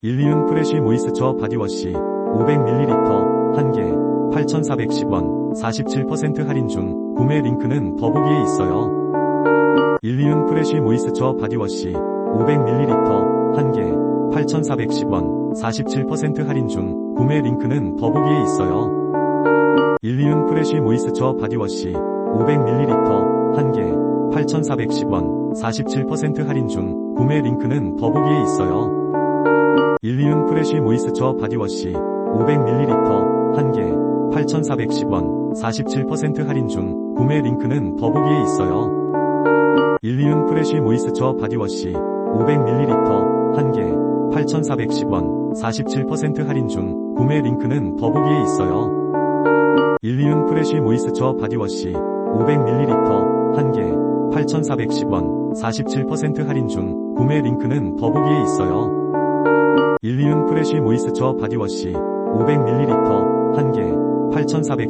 일리윤 프레쉬 모이스처 바디워시 500ml 1개 8,410원 47% 할인 중 구매 링크는 더보기에 있어요. 일리윤 프레쉬 모이스처 바디워시 500ml 1개 8,410원 47% 할인 중 구매 링크는 더보기에 있어요. 일리윤 프레쉬 모이스처 바디워시 500ml 1개 8,410원 47% 할인 중 구매 링크는 더보기에 있어요. 일리윤 프레쉬 모이스처 바디워시 500ml 1개 8,410원 47% 할인 중 구매 링크는 더보기에 있어요. 일리윤 프레쉬 모이스처 바디워시 500ml 1개 8,410원 47% 할인 중 구매 링크는 더보기에 있어요. 일리윤 프레쉬 모이스처 바디워시 500ml 1개 8,410원 47% 할인 중 구매 링크는 더보기에 있어요. 일리윤 프레쉬 모이스처 바디워시 500ml 1개 8,410